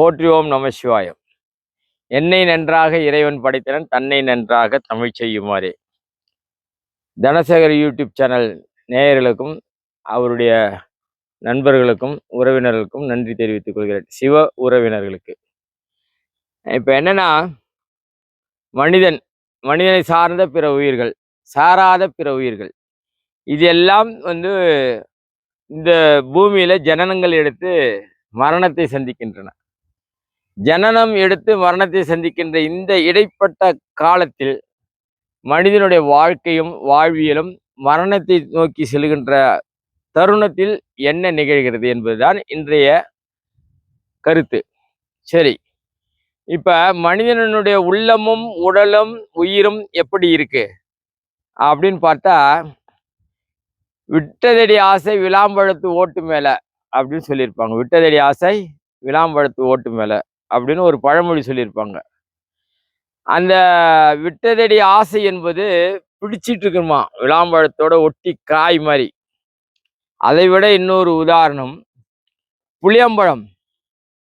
போற்றுவோம் நம சிவாயம் என்னை நன்றாக இறைவன் படைத்தனன் தன்னை நன்றாக தமிழ் செய்யுமாறே. தனசேகர் யூடியூப் சேனல் நேயர்களுக்கும் அவருடைய நண்பர்களுக்கும் உறவினர்களுக்கும் நன்றி தெரிவித்துக் கொள்கிறேன். சிவ உறவினர்களுக்கு. இப்போ என்னன்னா மனிதன் மனிதனை சார்ந்த பிற உயிர்கள் சாராத பிற உயிர்கள் இது எல்லாம் வந்து இந்த பூமியில் ஜனனங்கள் எடுத்து மரணத்தை சந்திக்கின்றன. ஜனனம் எடுத்து மரணத்தை சந்திக்கின்ற இந்த இடைப்பட்ட காலத்தில் மனிதனுடைய வாழ்க்கையும் வாழ்வியலும் மரணத்தை நோக்கி செல்கின்ற தருணத்தில் என்ன நிகழ்கிறது என்பதுதான் இன்றைய கருத்து. சரி இப்ப மனிதனுடைய உள்ளமும் உடலும் உயிரும் எப்படி இருக்கு? அப்படின்னு பார்த்தா விட்டதடி ஆசை விளாம்பழத்து ஓட்டு மேல அப்படின்னு சொல்லியிருப்பாங்க. விட்டதடி ஆசை விளாம்பழத்து ஓட்டு மேலே. அப்படின்னு ஒரு பழமொழி சொல்லியிருப்பாங்க. அந்த விட்டதடி ஆசை என்பது பிடிச்சிட்டு இருக்குமா? விளாம்பழத்தோட ஒட்டி காய் மாதிரி. அதை விட இன்னொரு உதாரணம் புளியம்பழம்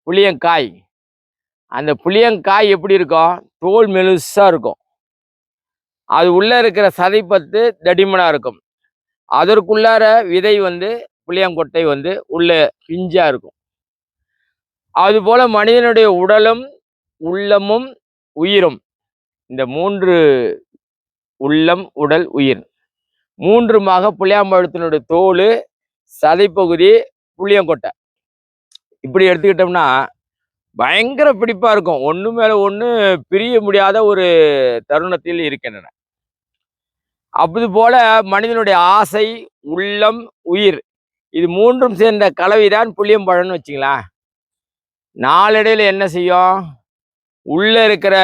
புளியங்காய். அந்த புளியங்காய் எப்படி இருக்கும்? தோல் மெலுசாக இருக்கும். அது உள்ளே இருக்கிற சதைப்பத்து தடிமனாக இருக்கும். அதற்குள்ளார விதை வந்து புளியங்கொட்டை வந்து உள்ளே பிஞ்சாக இருக்கும். அதுபோல மனிதனுடைய உடலும் உள்ளமும் உயிரும். இந்த மூன்று உள்ளம் உடல் உயிர். மூன்றுமாக புளியாம்பழத்தினுடைய தோல் சதைப்பகுதி புளியங்கொட்டை. இப்படி எடுத்துக்கிட்டோம்னா பயங்கர பிடிப்பாக இருக்கும். ஒன்று மேலே ஒன்று பிரிய முடியாத ஒரு தருணத்தில் இருக்கின்றன. அப்படி போல மனிதனுடைய ஆசை உள்ளம் உயிர். இது மூன்றும் சேர்ந்த கலவைதான் புளியம்பழம்னு வச்சுங்களேன். நாளடையில் என்ன செய்யும்? உள்ளே இருக்கிற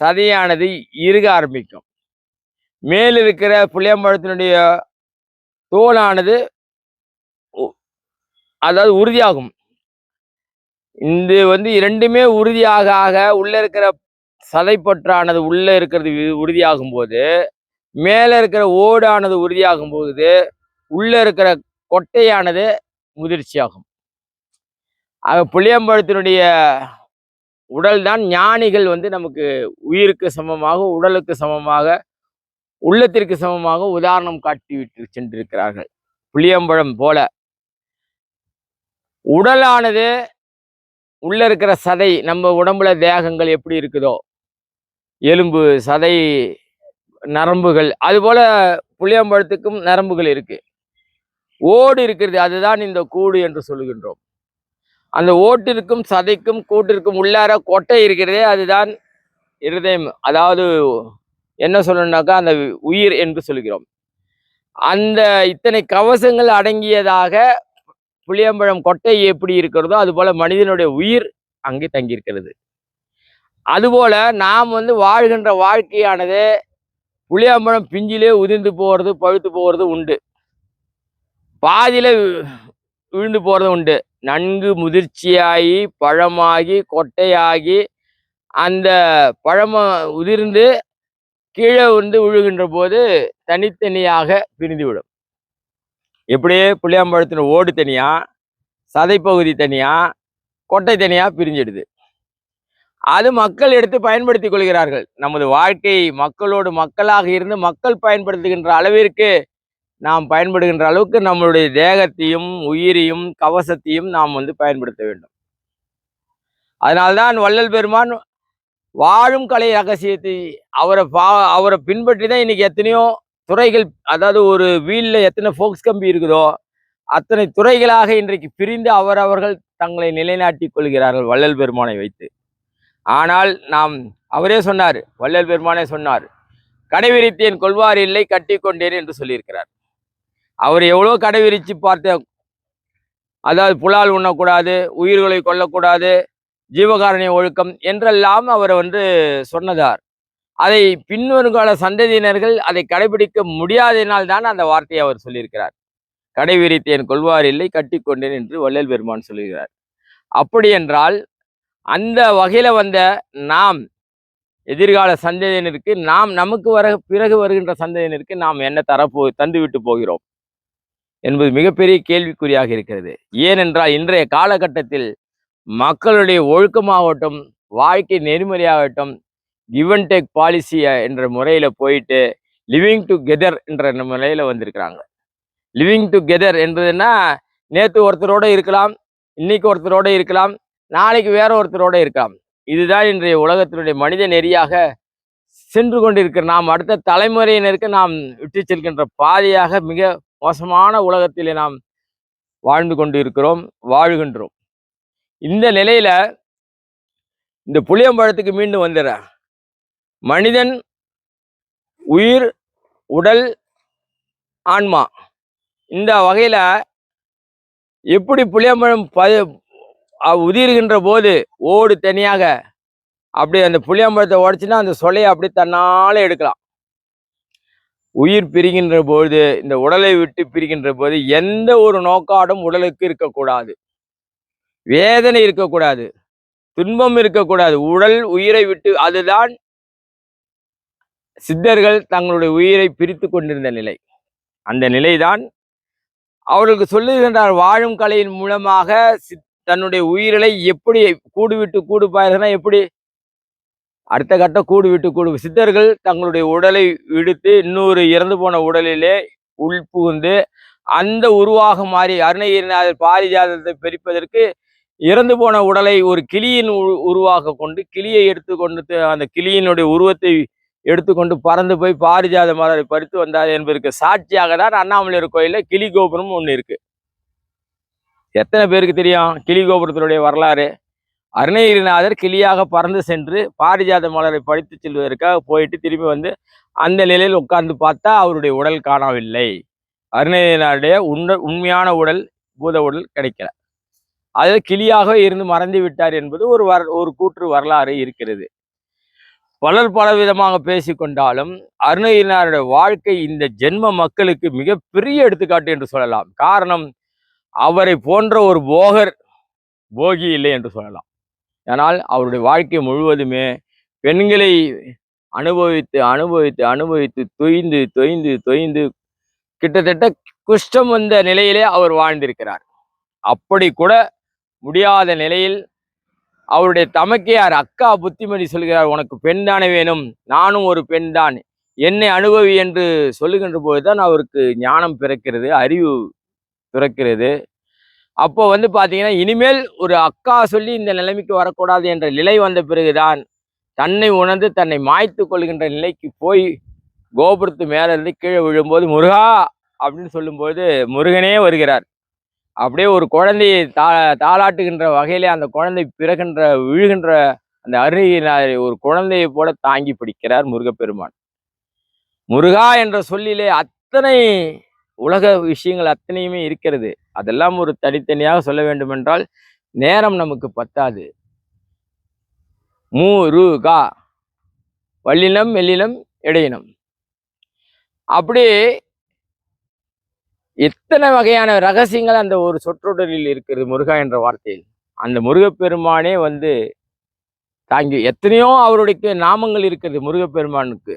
சதையானது இருக ஆரம்பிக்கும். மேல் இருக்கிற புளியம்பழத்தினுடைய தோலானது அதாவது உறுதியாகும். இந்த வந்து இரண்டுமே உறுதியாக ஆக உள்ளே இருக்கிற சதைப்பற்றானது உள்ளே இருக்கிறது வி- உறுதியாகும் போது மேலே இருக்கிற ஓடானது உறுதியாகும் போது உள்ளே இருக்கிற கொட்டையானது முதிர்ச்சியாகும். ஆக புளியம்பழத்தினுடைய உடல் தான் ஞானிகள் வந்து நமக்கு உயிருக்கு சமமாக உடலுக்கு சமமாக உள்ளத்திற்கு சமமாக உதாரணம் காட்டிவிட்டு சென்றிருக்கிறார்கள். புளியம்பழம் போல. உடலானது உள்ள இருக்கிற சதை நம்ம உடம்புல தேகங்கள் எப்படி இருக்குதோ எலும்பு சதை நரம்புகள் அதுபோல புளியம்பழத்துக்கும் நரம்புகள் இருக்கு. ஓடு இருக்கிறது அதுதான் இந்த கூடு என்று சொல்லுகின்றோம். அந்த ஓட்டிற்கும் சதைக்கும் கூட்டிற்கும் உள்ளார கொட்டை இருக்கிறதே அதுதான் இருதயம். அதாவது என்ன சொல்லணும்னாக்கா அந்த உயிர் என்று சொல்கிறோம். அந்த இத்தனை கவசங்கள் அடங்கியதாக புளியம்பழம் கொட்டை எப்படி இருக்கிறதோ அதுபோல மனிதனுடைய உயிர் அங்கே தங்கியிருக்கிறது. அதுபோல நாம் வந்து வாழ்கின்ற வாழ்க்கையானது புளியம்பழம் பிஞ்சிலே உதிர்ந்து போகிறது பழுத்து போகிறது உண்டு. பாதியில் விழுந்து போகிறது உண்டு. நன்கு முதிர்ச்சியாகி பழமாகி கொட்டையாகி அந்த பழம உதிர்ந்து கீழே வந்து விழுகின்ற போது தனித்தனியாக பிரிந்துவிடும். எப்படியே புளியாம்பழத்தின் ஓடு தனியா சதைப்பகுதி தனியா கொட்டை தனியா பிரிஞ்சிடுது. அது மக்கள் எடுத்து பயன்படுத்திக் கொள்கிறார்கள். நமது வாழ்க்கை மக்களோடு மக்களாக இருந்து மக்கள் பயன்படுத்துகின்ற அளவிற்கு நாம் பயன்படுகின்ற அளவுக்கு நம்மளுடைய தேகத்தையும் உயிரையும் கவசத்தையும் நாம் வந்து பயன்படுத்த வேண்டும். அதனால்தான் வள்ளல் பெருமான் வாழும் கலை ரகசியத்தை அவரை பா அவரை பின்பற்றி தான் இன்னைக்கு எத்தனையோ துறைகள் அதாவது ஒரு வீல்ல எத்தனை ஃபோக்ஸ் கம்பி இருக்குதோ அத்தனை துறைகளாக இன்றைக்கு பிரிந்து அவரவர்கள் தங்களை நிலைநாட்டிக் கொள்கிறார்கள் வள்ளல் பெருமானை வைத்து. ஆனால் நாம் அவரே சொன்னார் வள்ளல் பெருமானே சொன்னார் கடைவிரித்தேன் கொள்வார் இல்லை கட்டி கொண்டேன் என்று சொல்லியிருக்கிறார். அவர் எவ்வளோ கடைவிரிச்சு பார்த்த அதாவது புலால் உண்ணக்கூடாது உயிர்களை கொல்லக்கூடாது ஜீவகாரணிய ஒழுக்கம் என்றெல்லாம் அவர் வந்து சொன்னதார். அதை பின்வருங்கால சந்ததியினர்கள் அதை கடைபிடிக்க முடியாததினால் தான் அந்த வார்த்தையை அவர் சொல்லியிருக்கிறார். கடைவிரித்தேன் கொள்வார் இல்லை கட்டிக்கொண்டேன் என்று வள்ளல் பெருமான் சொல்லுகிறார். அப்படி என்றால் அந்த வகையில் வந்த நாம் எதிர்கால சந்ததியினருக்கு நாம் நமக்கு வர பிறகு வருகின்ற சந்ததியினருக்கு நாம் என்ன தரப்போ தந்துவிட்டு போகிறோம். என்பது மிகப்பெரிய கேள்விக்குறியாக இருக்கிறது. ஏனென்றால் இன்றைய காலகட்டத்தில் மக்களுடைய ஒழுக்கமாகட்டும் வாழ்க்கை நெறிமுறையாகட்டும் கிவ் அண்ட் டேக் பாலிசி என்ற முறையில் போயிட்டு லிவிங் டுகெதர் என்ற முறையில் வந்திருக்கிறாங்க. லிவிங் டுகெதர் என்பதுன்னா நேற்று ஒருத்தரோட இருக்கலாம் இன்னைக்கு ஒருத்தரோட இருக்கலாம் நாளைக்கு வேற ஒருத்தரோட இருக்கலாம். இதுதான் இன்றைய உலகத்தினுடைய மனித நெறியாக சென்று கொண்டிருக்கிற நாம் அடுத்த தலைமுறையினருக்கு நாம் விட்டு செல்கின்ற பாதையாக மிக மோசமான உலகத்திலே நாம் வாழ்ந்து கொண்டு இருக்கிறோம் வாழ்கின்றோம். இந்த நிலையில இந்த புளியம்பழத்துக்கு மீண்டும் வந்துடுற. மனிதன் உயிர் உடல் ஆன்மா இந்த வகையில் எப்படி புளியம்பழம் ப உதிர்கின்ற போது ஓடு தனியாக அப்படி அந்த புளியம்பழத்தை உடைச்சுன்னா அந்த சொலையை அப்படி தன்னால் எடுக்கலாம். உயிர் பிரிகின்ற போது இந்த உடலை விட்டு பிரிகின்ற போது எந்த ஒரு நோக்காடும் உடலுக்கு இருக்கக்கூடாது. வேதனை இருக்கக்கூடாது. துன்பம் இருக்கக்கூடாது. உடல் உயிரை விட்டு அதுதான் சித்தர்கள் தங்களுடைய உயிரை பிரித்து கொண்டிருந்த நிலை. அந்த நிலைதான் அவர்களுக்கு சொல்லுகின்றார் வாழும் கலையின் மூலமாக சித்- தன்னுடைய உயிர்களை எப்படி கூடுவிட்டு கூடு பாயிருந்தா எப்படி அடுத்த கட்ட கூடு விட்டு கூடு. சித்தர்கள் தங்களுடைய உடலை விடுத்து இன்னொரு இறந்து போன உடலிலே உள்புகுந்து அந்த உருவாக மாறி அருணகிரிநாதர் பாரிஜாதத்தை பிரிப்பதற்கு இறந்து போன உடலை ஒரு கிளியின் உருவாக கொண்டு கிளியை எடுத்துக்கொண்டு அந்த கிளியினுடைய உருவத்தை எடுத்துக்கொண்டு பறந்து போய் பாரிஜாத மலரை பறித்து வந்தார் என்பதற்கு சாட்சியாக தான் அண்ணாமலையார் கோயிலில் கிளி கோபுரம் ஒன்று இருக்கு. எத்தனை பேருக்கு தெரியும்? கிளி கோபுரத்தினுடைய வரலாறு. அருணகிரிநாதர் கிளியாக பறந்து சென்று பாரிஜாத மலரை படித்து செல்வதற்காக போயிட்டு திரும்பி வந்து அந்த நிலையில் உட்கார்ந்து பார்த்தா அவருடைய உடல் காணவில்லை. அருணகிரிநாதருடைய உண்ட உண்மையான உடல் பூத உடல் கிடைக்கல. அது கிளியாக இருந்து மறந்து விட்டார் என்பது ஒரு வர ஒரு கூற்று வரலாறு இருக்கிறது. பலர் பல விதமாக பேசிக்கொண்டாலும் அருணகிரிநாதருடைய வாழ்க்கை இந்த ஜென்ம மக்களுக்கு மிகப்பெரிய எடுத்துக்காட்டு என்று சொல்லலாம். காரணம் அவரை போன்ற ஒரு போகர் போகி இல்லை என்று சொல்லலாம். ஆனால் அவருடைய வாழ்க்கை முழுவதுமே பெண்களை அனுபவித்து அனுபவித்து அனுபவித்து தொய்ந்து தொய்ந்து தொய்ந்து கிட்டத்தட்ட குஷ்டம் வந்த நிலையிலே அவர் வாழ்ந்திருக்கிறார். அப்படி கூட முடியாத நிலையில் அவருடைய தமக்கையார் அக்கா புத்திமதி சொல்கிறார் உனக்கு பெண் தானே வேணும்? நானும் ஒரு பெண் தான். என்னை அனுபவி என்று சொல்லுகின்ற போதுதான் அவருக்கு ஞானம் பிறக்கிறது அறிவு பிறக்கிறது. அப்போ வந்து பார்த்தீங்கன்னா இனிமேல் ஒரு அக்கா சொல்லி இந்த நிலைமைக்கு வரக்கூடாது என்ற நிலை வந்த பிறகுதான் தன்னை உணர்ந்து தன்னை மாய்த்து கொள்கின்ற நிலைக்கு போய் கோபுரத்து மேலேருந்து கீழே விழும்போது முருகா! அப்படின்னு சொல்லும்போது முருகனே வருகிறார். அப்படியே ஒரு குழந்தையை தா தாளாட்டுகின்ற வகையிலே அந்த குழந்தை பிறகின்ற விழுகின்ற அந்த அருகினாரை ஒரு குழந்தையை போல தாங்கி பிடிக்கிறார் முருகப்பெருமான். முருகா! என்ற சொல்லிலே அத்தனை உலக விஷயங்கள் அத்தனையுமே இருக்கிறது. அதெல்லாம் ஒரு தனித்தனியாக சொல்ல வேண்டுமென்றால் நேரம் நமக்கு பத்தாது. மூ ரு கா. வல்லினம் மெல்லினம் இடையினம் அப்படி எத்தனை வகையான ரகசியங்கள் அந்த ஒரு சொற்றொடரில் இருக்கிறது முருகா என்ற வார்த்தையில். அந்த முருகப்பெருமானே வந்து தாங்கி எத்தனையோ அவருடைய நாமங்கள் இருக்கிறது முருகப்பெருமானுக்கு.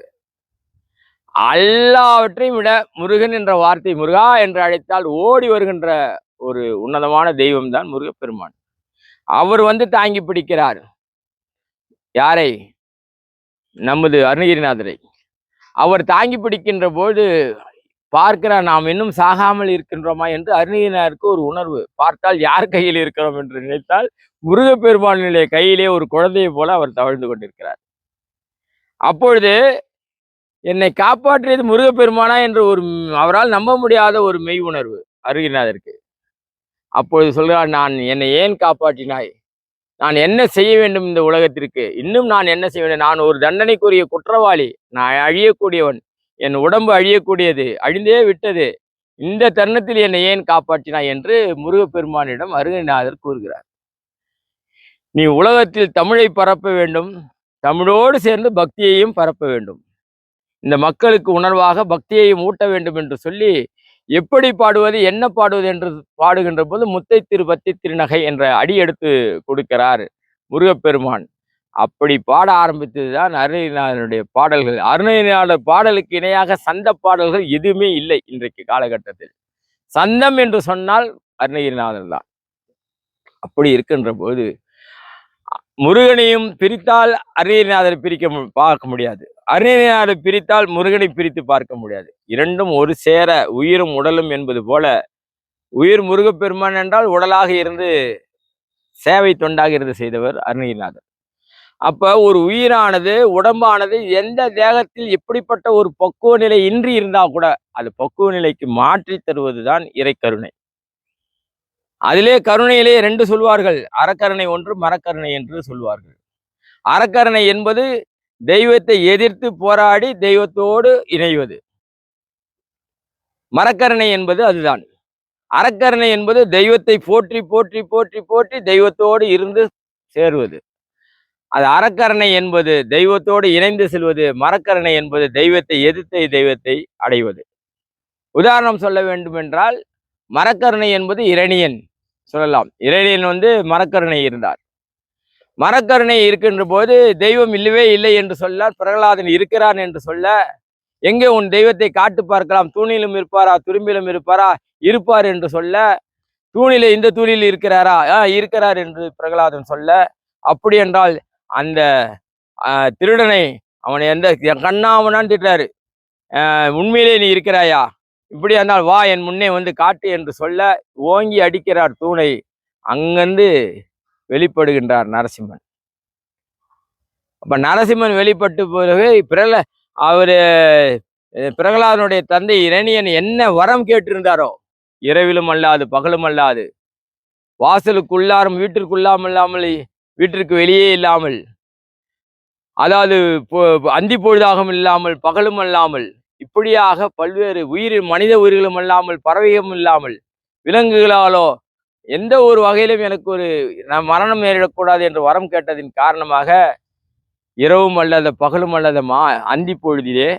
எல்லாவற்றையும் விட முருகன் என்ற வார்த்தை முருகா என்று அழைத்தால் ஓடி வருகின்ற ஒரு உன்னதமான தெய்வம் தான் முருகப்பெருமான். அவர் வந்து தாங்கி பிடிக்கிறார். யாரை? நமது அருணகிரிநாதரை. அவர் தாங்கி பிடிக்கின்ற போது பார்க்கிறார் நாம் இன்னும் சாகாமல் இருக்கின்றோமா? என்று அருணகிரிநாதருக்கு ஒரு உணர்வு. பார்த்தால் யார் கையில் இருக்கிறோம்? என்று நினைத்தால் முருகப்பெருமானுடைய கையிலே ஒரு குழந்தையை போல அவர் தவழ்ந்து கொண்டிருக்கிறார். அப்பொழுது என்னை காப்பாற்றியது முருகப்பெருமானா என்ற ஒரு அவரால் நம்ப முடியாத ஒரு மெய் உணர்வு அருகிநாதருக்கு அப்பொழுது சொல்கிறார் நான் என்னை ஏன் காப்பாற்றினாய்? நான் என்ன செய்ய வேண்டும் இந்த உலகத்திற்கு? இன்னும் நான் என்ன செய்ய வேண்டும்? நான் ஒரு தண்டனைக்குரிய குற்றவாளி. நான் அழியக்கூடியவன். என் உடம்பு அழியக்கூடியது. அழிந்தே விட்டது. இந்த தருணத்தில் என்னை ஏன் காப்பாற்றினாய்? என்று முருகப்பெருமானிடம் அருகநாதர் கூறுகிறார். நீ உலகத்தில் தமிழை பரப்ப வேண்டும். தமிழோடு சேர்ந்து பக்தியையும் பரப்ப வேண்டும். இந்த மக்களுக்கு உணர்வாக பக்தியையும் ஊட்ட வேண்டும் என்று சொல்லி எப்படி பாடுவது என்ன பாடுவது என்று பாடுகின்ற போது முத்தை திருபத்தி திருநகை என்ற அடி எடுத்து கொடுக்கிறார் முருகப்பெருமான். அப்படி பாட ஆரம்பித்தது தான் அருணகிரிநாதனுடைய பாடல்கள். அருணையினாளர் பாடலுக்கு இணையாக சந்த பாடல்கள் எதுவுமே இல்லை இன்றைக்கு காலகட்டத்தில். சந்தம் என்று சொன்னால் அருணகிரிநாதன் தான். அப்படி இருக்கின்ற போது முருகனையும் பிரித்தால் அருணகிரிநாதரை பிரிக்க மு- பார்க்க முடியாது. அருணகிரிநாதரை பிரித்தால் முருகனை பிரித்து பார்க்க முடியாது. இரண்டும் ஒரு சேர உயிரும் உடலும் என்பது போல உயிர் முருகப்பெருமான் என்றால் உடலாக இருந்து சேவை தொண்டாக இருந்து செய்தவர் அருணகிரிநாதர் அப்போ ஒரு உயிரானது உடம்பானது எந்த தேகத்தில் எப்படிப்பட்ட ஒரு பக்குவ நிலை இன்றி இருந்தால் கூட அது பக்குவ நிலைக்கு மாற்றி தருவதுதான் இறைக்கருணை. அதிலே கருணையிலே ரெண்டு சொல்வார்கள். அறக்கருணை ஒன்று மரக்கருணை என்று சொல்வார்கள். அறக்கருணை என்பது தெய்வத்தை எதிர்த்து போராடி தெய்வத்தோடு இணைவது. மரக்கருணை என்பது அதுதான். அறக்கருணை என்பது தெய்வத்தை போற்றி போற்றி போற்றி போற்றி தெய்வத்தோடு இருந்து சேருவது. அது அறக்கருணை என்பது தெய்வத்தோடு இணைந்து செல்வது. மரக்கருணை என்பது தெய்வத்தை எதிர்த்த தெய்வத்தை அடைவது. உதாரணம் சொல்ல வேண்டுமென்றால் மரக்கருணை என்பது இரணியன். சொல்லலாம். இரணியன் வந்து மரக்கருணை இருந்தார். மரக்கருணை இருக்கின்ற போது தெய்வம் இல்லவே இல்லை என்று சொல்ல பிரகலாதன் இருக்கிறான் என்று சொல்ல எங்கே உன் தெய்வத்தை காட்டு பார்க்கலாம்? தூணிலும் இருப்பாரா? துரும்பிலும் இருப்பாரா? இருப்பார் என்று சொல்ல தூணில இந்த தூணில் இருக்கிறாரா? ஆ இருக்கிறார் என்று பிரகலாதன் சொல்ல அப்படி என்றால் அந்த திருடனை அவனை எந்த கண்ணாமனான்னு திட்டாரு. ஆஹ், உண்மையிலே நீ இருக்கிறாயா? இப்படி இருந்தால் வா என் முன்னே வந்து காட்டு என்று சொல்ல ஓங்கி அடிக்கிறார் தூணை. அங்கிருந்து வெளிப்படுகின்றார் நரசிம்மன். அப்ப நரசிம்மன் வெளிப்பட்டு பிறகு பிரல அவரு பிரகலாதனுடைய தந்தை இரணியன் என்ன வரம் கேட்டிருந்தாரோ? இரவிலும் அல்லாது பகலும் அல்லாது. வாசலுக்குள்ளாரும் வீட்டிற்குள்ளாமல் இல்லாமல் வீட்டிற்கு வெளியே இல்லாமல். அதாவது அந்தி பொழுதாகவும் இல்லாமல் பகலும் அல்லாமல். இப்படியாக பல்வேறு உயிர் மனித உயிர்களும் அல்லாமல் பறவையும் இல்லாமல் விலங்குகளாலோ எந்த ஒரு வகையிலும் எனக்கு ஒரு நான் மரணம் நேரிடக்கூடாது என்று வரம் கேட்டதின் காரணமாக இரவும் அல்லாத பகலும் அல்லாத மா அந்தி பொழுதிலே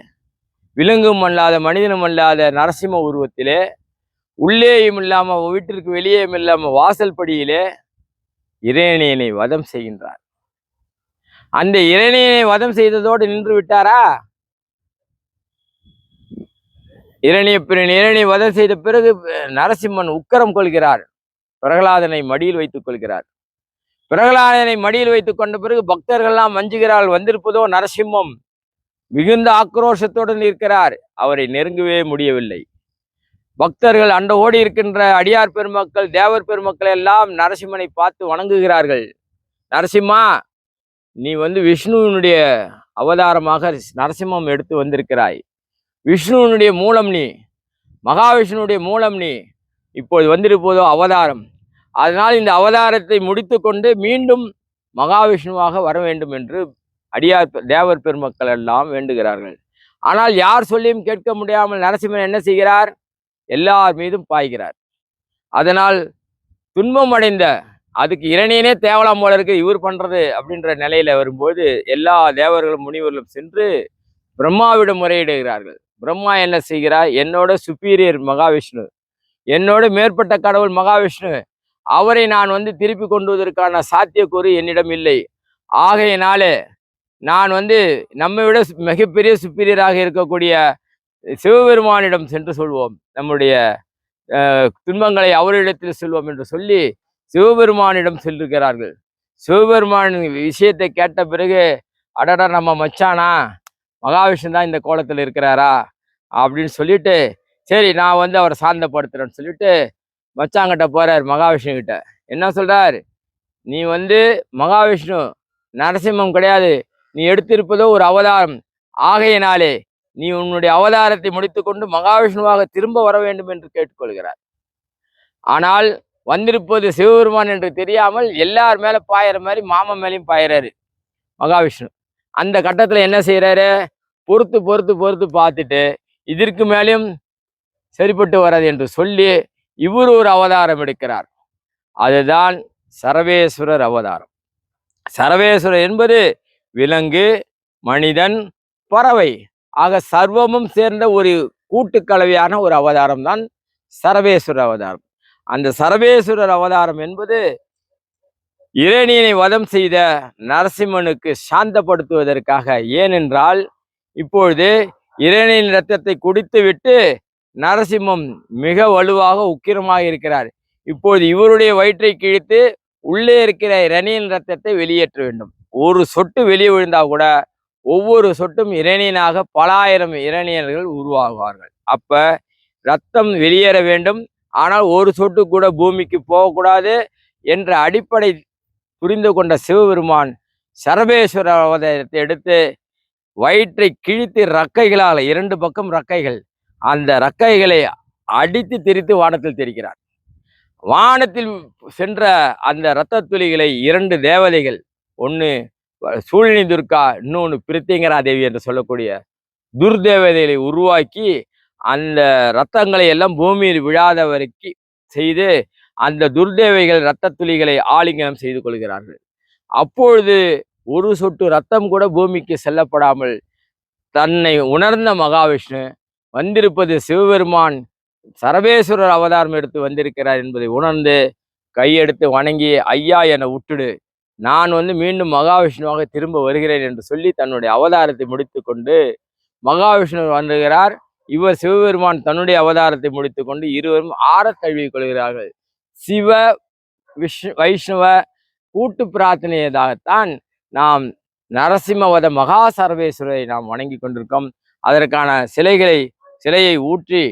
விலங்கும் அல்லாத மனிதனும் அல்லாத நரசிம்ம உருவத்திலே உள்ளேயும் இல்லாமல் வீட்டிற்கு வெளியேயும் இல்லாமல் வாசல் படியிலே இறையணியனை வதம் செய்கின்றார். அந்த இறையணியனை வதம் செய்ததோடு நின்று விட்டாரா? இரணிய பிறன் இரணி வதம் செய்த பிறகு நரசிம்மன் உக்கரம் கொள்கிறார். பிரகலாதனை மடியில் வைத்துக் கொள்கிறார். பிரகலாதனை மடியில் வைத்துக் கொண்ட பிறகு பக்தர்கள்லாம் மஞ்சுகிறாள் வந்திருப்பதோ நரசிம்மம்? மிகுந்த ஆக்ரோஷத்துடன் இருக்கிறார் அவரை நெருங்கவே முடியவில்லை. பக்தர்கள் அண்ட ஓடி இருக்கின்ற அடியார் பெருமக்கள் தேவர் பெருமக்கள் எல்லாம் நரசிம்மனை பார்த்து வணங்குகிறார்கள். நரசிம்மா நீ வந்து விஷ்ணுவினுடைய அவதாரமாக நரசிம்மம் எடுத்து வந்திருக்கிறாய். விஷ்ணுவினுடைய மூலம் நீ மகாவிஷ்ணுவுடைய மூலம் நீ இப்போது வந்திருப்பதோ அவதாரம். அதனால் இந்த அவதாரத்தை முடித்துக்கொண்டு மீண்டும் மகாவிஷ்ணுவாக வர வேண்டும் என்று அடியார் பெ- தேவர் பெருமக்கள் எல்லாம் வேண்டுகிறார்கள். ஆனால் யார் சொல்லியும் கேட்க முடியாமல் நரசிம்மன் என்ன செய்கிறார்? எல்லார் மீதும் பாய்கிறார். அதனால் துன்பம் அடைந்த அதுக்கு இரணியனே தேவலாம் போல இருக்கு இவர் பண்றது அப்படின்ற நிலையில வரும்போது எல்லா தேவர்களும் முனிவர்களும் சென்று பிரம்மாவிடம் முறையிடுகிறார்கள். பிரம்மா என்ன செய்கிறார்? என்னோட சுப்பீரியர் மகாவிஷ்ணு. என்னோட மேற்பட்ட கடவுள் மகாவிஷ்ணு. அவரை நான் வந்து திருப்பி கொண்டுவதற்கான சாத்தியக்கூறு என்னிடம் இல்லை. ஆகையினாலே நான் வந்து நம்மை விட மிகப்பெரிய சுப்பீரியராக இருக்கக்கூடிய சிவபெருமானிடம் சென்று சொல்வோம். நம்முடைய அஹ், துன்பங்களை அவரிடத்தில் சொல்வோம் என்று சொல்லி சிவபெருமானிடம் செல்லுகிறார்கள் சிவபெருமான் விஷயத்தை கேட்ட பிறகு அடடா நம்ம மச்சானா மகாவிஷ்ணு தான் இந்த கோலத்தில் இருக்கிறாரா? அப்படின்னு சொல்லிட்டு சரி நான் வந்து அவரை சாந்தப்படுத்துறேன்னு சொல்லிட்டு மச்சாங்கிட்ட போகிறார் மகாவிஷ்ணு கிட்ட. என்ன சொல்கிறார் நீ வந்து மகாவிஷ்ணு நரசிம்மம் கிடையாது. நீ எடுத்திருப்பதோ ஒரு அவதாரம். ஆகையினாலே நீ உன்னுடைய அவதாரத்தை முடித்துக்கொண்டு மகாவிஷ்ணுவாக திரும்ப வர வேண்டும் என்று கேட்டுக்கொள்கிறார். ஆனால் வந்திருப்பது சிவபெருமான் என்று தெரியாமல் எல்லார் மேலே பாயிற மாதிரி மாமன் மேலேயும் பாயிறாரு மகாவிஷ்ணு. அந்த கட்டத்தில் என்ன செய்கிறாரு பொறுத்து பொறுத்து பொறுத்து பார்த்துட்டு இதற்கு மேலேயும் சரிப்பட்டு வராது என்று சொல்லி இவர் ஒரு அவதாரம் எடுக்கிறார். அதுதான் சரவேஸ்வரர் அவதாரம். சரவேஸ்வரர் என்பது விலங்கு மனிதன் பறவை ஆக சர்வமும் சேர்ந்த ஒரு கூட்டுக்கலவையான ஒரு அவதாரம் தான் சரவேஸ்வரர் அவதாரம். அந்த சரவேஸ்வரர் அவதாரம் என்பது இரணியனை வதம் செய்த நரசிம்மனுக்கு சாந்தப்படுத்துவதற்காக. ஏனென்றால் இப்பொழுது இரணியின் இரத்தத்தை குடித்துவிட்டு நரசிம்மம் மிக வலுவாக உக்கிரமாக இருக்கிறார். இப்போது இவருடைய வயிற்றை கிழித்து உள்ளே இருக்கிற இரணியின் ரத்தத்தை வெளியேற்ற வேண்டும். ஒரு சொட்டு வெளியே விழுந்தால் கூட ஒவ்வொரு சொட்டும் இரணியனாக பலாயிரம் இரணியர்கள் உருவாகுவார்கள். அப்ப ரத்தம் வெளியேற வேண்டும். ஆனால் ஒரு சொட்டு கூட பூமிக்கு போகக்கூடாது என்ற அடிப்படை புரிந்து கொண்ட சிவபெருமான் சரபேஸ்வர அவதாரத்தை எடுத்து வயிற்றை கிழித்து ரக்கைகளால் இரண்டு பக்கம் ரக்கைகள் அந்த ரக்கைகளை அடித்து திரித்து வானத்தில் தெரிக்கிறார் வானத்தில் சென்ற அந்த இரத்த துளிகளை இரண்டு தேவதைகள் ஒன்று சூழினி துர்கா இன்னொன்று பிரித்திங்கரா தேவி என்று சொல்லக்கூடிய துர்தேவதைகளை உருவாக்கி அந்த ரத்தங்களை எல்லாம் பூமியில் விழாத வரைக்கும் செய்து அந்த துர்தேவைகள் இரத்த துளிகளை ஆலிங்கனம் செய்து கொள்கிறார்கள். அப்பொழுது ஒரு சொட்டு ரத்தம் கூட பூமிக்கு செல்லப்படாமல் தன்னை உணர்ந்த மகாவிஷ்ணு வந்திருப்பது சிவபெருமான் சரவேஸ்வரர் அவதாரம் எடுத்து வந்திருக்கிறார் என்பதை உணர்ந்து கையெடுத்து வணங்கி ஐயா என விட்டுடு. நான் வந்து மீண்டும் மகாவிஷ்ணுவாக திரும்ப வருகிறேன் என்று சொல்லி தன்னுடைய அவதாரத்தை முடித்துக்கொண்டு மகாவிஷ்ணு வந்துகிறார் இவர் சிவபெருமான் தன்னுடைய அவதாரத்தை முடித்துக்கொண்டு இருவரும் ஆற தழுவி கொள்கிறார்கள். சிவ விஷ்ணு வைஷ்ணவ கூட்டு பிரார்த்தனையதாகத்தான் நாம் நரசிம்மவத மகா சர்வேஸ்வரரை நாம் வணங்கி கொண்டிருக்கோம். அதற்கான சிலைகளை சிலையை ஊற்றி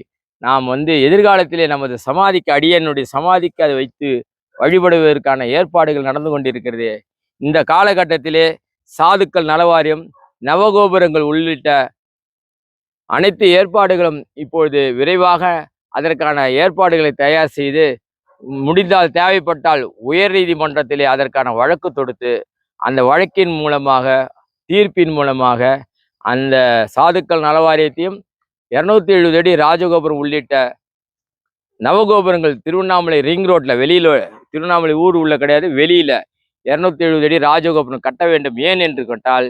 நாம் வந்து எதிர்காலத்திலே நமது சமாதிக்கு அடியனுடைய சமாதிக்கு அதை வைத்து வழிபடுவதற்கான ஏற்பாடுகள் நடந்து கொண்டிருக்கிறது. இந்த காலகட்டத்திலே சாதுக்கள் நலவாரியம் நவகோபுரங்கள் உள்ளிட்ட அனைத்து ஏற்பாடுகளும் இப்பொழுது விரைவாக அதற்கான ஏற்பாடுகளை தயார் செய்து முடிந்தால் தேவைப்பட்டால் உயர் நீதிமன்றத்திலே அதற்கான வழக்கு தொடுத்து அந்த வழக்கின் மூலமாக தீர்ப்பின் மூலமாக அந்த சாதுக்கள் நலவாரியத்தையும் இரநூத்தி எழுபது அடி ராஜகோபுரம் உள்ளிட்ட நவகோபுரங்கள் திருவண்ணாமலை ரிங் ரோட்டில் வெளியில் திருவண்ணாமலை ஊர் உள்ள கிடையாது வெளியில இரநூத்தி எழுபது அடி ராஜகோபுரம் கட்ட வேண்டும். ஏன் என்று கேட்டால்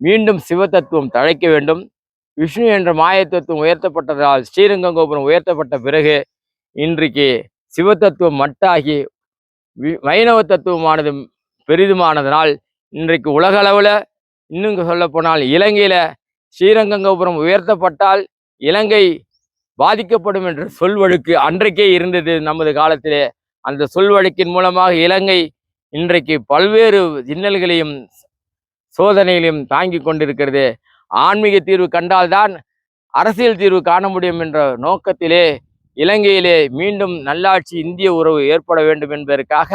மீண்டும் சிவத்தத்துவம் தழைக்க வேண்டும். விஷ்ணு என்ற மாயத்தத்துவம் உயர்த்தப்பட்டதால் ஸ்ரீரங்கம் கோபுரம் உயர்த்தப்பட்ட பிறகு இன்றைக்கு சிவத்தத்துவம் மட்டாகி வி- வைணவ தத்துவமானது பெரிதுமானதனால் இன்றைக்கு உலக அளவில் இன்னும் சொல்ல போனால் இலங்கையில உயர்த்தப்பட்டால் இலங்கை பாதிக்கப்படும் என்ற சொல்வழுக்கு அன்றைக்கே இருந்தது நமது காலத்திலே. அந்த சொல்வழுக்கின் மூலமாக இலங்கை இன்றைக்கு பல்வேறு இன்னல்களையும் சோதனைகளையும் தாங்கி கொண்டிருக்கிறது. ஆன்மீக தீர்வு கண்டால்தான் அரசியல் தீர்வு காண முடியும் என்ற நோக்கத்திலே இலங்கையிலே மீண்டும் நல்லாட்சி இந்திய உறவு ஏற்பட வேண்டும் என்பதற்காக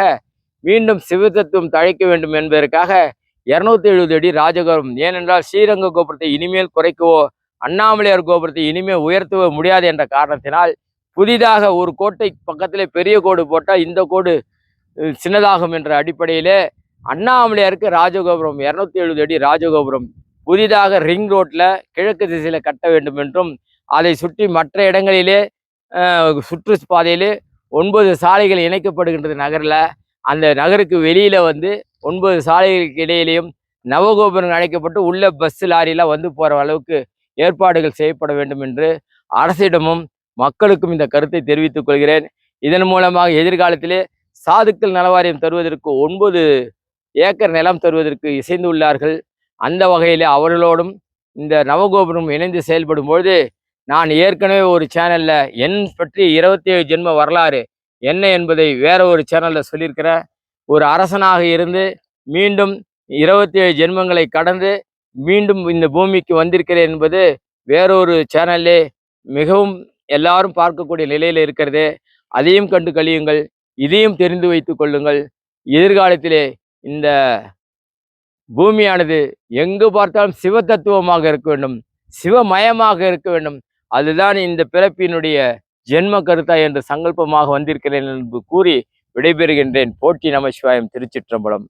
மீண்டும் சிவதத்துவம் தழைக்க வேண்டும் என்பதற்காக இருநூத்தி எழுபது அடி ராஜகோபுரம். ஏனென்றால் ஸ்ரீரங்க கோபுரத்தை இனிமேல் குறைக்கவோ அண்ணாமலையார் கோபுரத்தை இனிமேல் உயர்த்தவோ முடியாது என்ற காரணத்தினால் புதிதாக ஒரு கோட்டை பக்கத்திலே பெரிய கோடு போட்டால் இந்த கோடு சின்னதாகும் என்ற அடிப்படையிலே அண்ணாமலையாருக்கு ராஜகோபுரம் இரநூத்தி எழுபது அடி ராஜகோபுரம் புதிதாக ரிங் ரோட்டில் கிழக்கு திசையில் கட்ட வேண்டும் என்றும் அதை சுற்றி மற்ற இடங்களிலே சுற்று சுற்றுப்பாதையிலே ஒன்பது சாலைகள் இணைக்கப்படுகின்றது நகரில். அந்த நகருக்கு வெளியில் வந்து ஒன்பது சாலைகளுக்கு இடையிலையும் நவகோபுரம் அழைக்கப்பட்டு உள்ள பஸ் லாரிலாம் வந்து போகிற அளவுக்கு ஏற்பாடுகள் செய்யப்பட வேண்டும் என்று அரசிடமும் மக்களுக்கும் இந்த கருத்தை தெரிவித்துக் கொள்கிறேன். இதன் மூலமாக எதிர்காலத்திலே சாதுக்கள் நலவாரியம் தருவதற்கு ஒன்பது ஏக்கர் நிலம் தருவதற்கு இசைந்துள்ளார்கள். அந்த வகையிலே அவர்களோடும் இந்த நவகோபுரம் இணைந்து செயல்படும் பொழுது நான் ஏற்கனவே ஒரு சேனலில் என் பற்றி இருபத்தி ஏழு ஜென்ம வரலாறு என்ன என்பதை வேற ஒரு சேனல்ல சொல்லியிருக்கிறேன் ஒரு அரசனாக இருந்து மீண்டும் இருபத்தி ஏழு ஜென்மங்களை கடந்து மீண்டும் இந்த பூமிக்கு வந்திருக்கிறேன் என்பது வேறொரு சேனல்லே மிகவும் எல்லாரும் பார்க்கக்கூடிய நிலையில் இருக்கிறது. அதையும் கண்டு கழியுங்கள் இதையும் தெரிந்து வைத்து கொள்ளுங்கள். எதிர்காலத்திலே இந்த பூமியானது எங்கு பார்த்தாலும் சிவ தத்துவமாக இருக்க வேண்டும் சிவமயமாக இருக்க வேண்டும். அதுதான் இந்த பிறப்பினுடைய ஜென்ம கருத்தா என்று சங்கல்பமாக வந்திருக்கிறேன் என்று கூறி விடைபெறுகின்றேன். போட்டி நமசிவாயம் திருச்சிற்றம்பலம்.